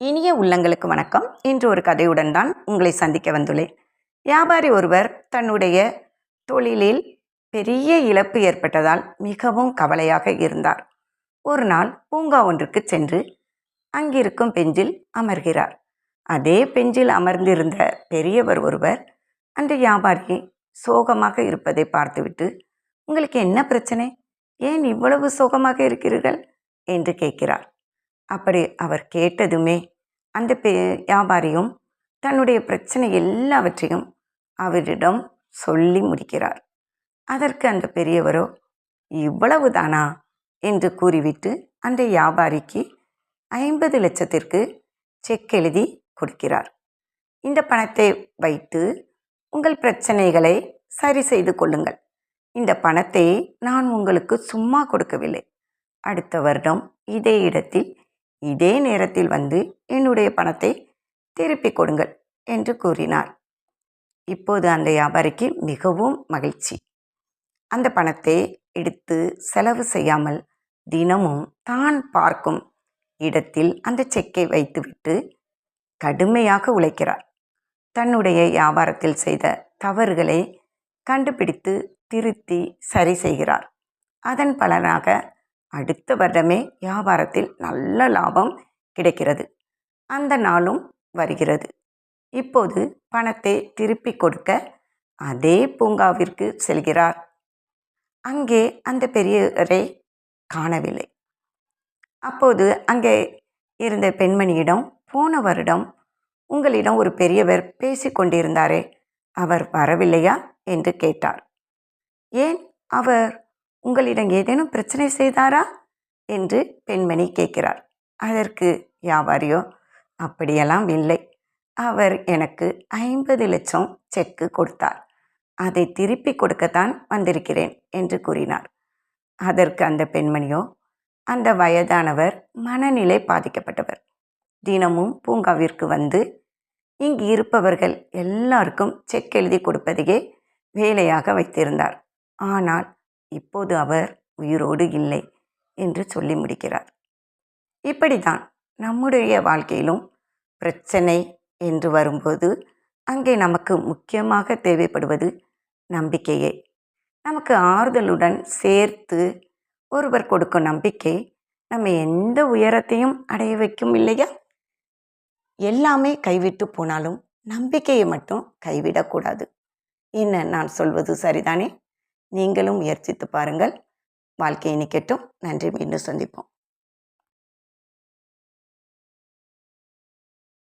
இனிய உள்ளங்களுக்கு வணக்கம். இன்று ஒரு கதையுடன் தான் உங்களை சந்திக்க வந்துள்ளேன். வியாபாரி ஒருவர் தன்னுடைய தொழிலில் பெரிய இழப்பு ஏற்பட்டதால் மிகவும் கவலையாக இருந்தார். ஒரு நாள் பூங்கா ஒன்றுக்கு சென்று அங்கிருக்கும் பெஞ்சில் அமர்கிறார். அதே பெஞ்சில் அமர்ந்திருந்த பெரியவர் ஒருவர் அந்த வியாபாரி சோகமாக இருப்பதை பார்த்துவிட்டு உங்களுக்கு என்ன பிரச்சனை? ஏன் இவ்வளவு சோகமாக இருக்கிறீர்கள்? என்று கேட்கிறார். அப்படி அவர் கேட்டதுமே அந்த பெ வியாபாரியும் தன்னுடைய பிரச்சனை எல்லாவற்றையும் அவரிடம் சொல்லி முடிக்கிறார். அதற்கு அந்த பெரியவரோ இவ்வளவு தானா என்று கூறிவிட்டு அந்த வியாபாரிக்கு ஐம்பது லட்சத்திற்கு செக் எழுதி கொடுக்கிறார். இந்த பணத்தை வைத்து உங்கள் பிரச்சனைகளை சரி செய்து கொள்ளுங்கள். இந்த பணத்தை நான் உங்களுக்கு சும்மா கொடுக்கவில்லை. அடுத்த வருடம் இதே இடத்தில் இதே நேரத்தில் வந்து என்னுடைய பணத்தை திருப்பி கொடுங்கள் என்று கூறினார் இப்போது அந்த வியாபாரிக்கு மிகவும் மகிழ்ச்சி. அந்த பணத்தை எடுத்து செலவு செய்யாமல் தினமும் தான் பார்க்கும் இடத்தில் அந்த செக்கை வைத்துவிட்டு கடுமையாக உழைக்கிறார் தன்னுடைய வியாபாரத்தில் செய்த தவறுகளை கண்டுபிடித்து திருத்தி சரி செய்கிறார் அதன் பலனாக அடுத்த வருடமே வியாபாரத்தில் நல்ல லாபம் கிடைக்கிறது. அந்த நாளும் வருகிறது. இப்போது பணத்தை திருப்பி கொடுக்க அதே பூங்காவிற்கு செல்கிறார். அங்கே அந்த பெரியவரை காணவில்லை. அப்போது அங்கே இருந்த பெண்மணியிடம் போன வருடம் உங்களிடம் ஒரு பெரியவர் பேசி கொண்டிருந்தாரே அவர் வரவில்லையா? என்று கேட்டார். ஏன்? அவர் உங்களிடம் ஏதேனும் பிரச்சனை செய்தாரா? என்று பெண்மணி கேட்கிறார் அதற்கு வியாபாரியோ அப்படியெல்லாம் இல்லை. அவர் எனக்கு ஐம்பது லட்சம் செக்கு கொடுத்தார். அதை திருப்பி கொடுக்கத்தான் வந்திருக்கிறேன் என்று கூறினார். அதற்கு அந்த பெண்மணியோ அந்த வயதானவர் மனநிலை பாதிக்கப்பட்டவர். தினமும் பூங்காவிற்கு வந்து இங்கு இருப்பவர்கள் எல்லாருக்கும் செக் எழுதி கொடுப்பதையே வேலையாக வைத்திருந்தார். ஆனால் இப்போது அவர் உயிரோடு இல்லை என்று சொல்லி முடிக்கிறார். இப்படித்தான் நம்முடைய வாழ்க்கையிலும் பிரச்சனை என்று வரும்போது அங்கே நமக்கு முக்கியமாக தேவைப்படுவது நம்பிக்கையே. நமக்கு ஆறுதலுடன் சேர்த்து ஒருவர் கொடுக்கும் நம்பிக்கை நம்ம எந்த உயரத்தையும் அடைய வைக்கும் இல்லையா? எல்லாமே கைவிட்டு போனாலும் நம்பிக்கையை மட்டும் கைவிடக்கூடாது. என்ன நான் சொல்வது சரிதானே? நீங்களும் முயற்சித்து பாருங்கள். வாழ்க்கையை நிற்கட்டும் நன்றி. மீண்டும் சந்திப்போம்.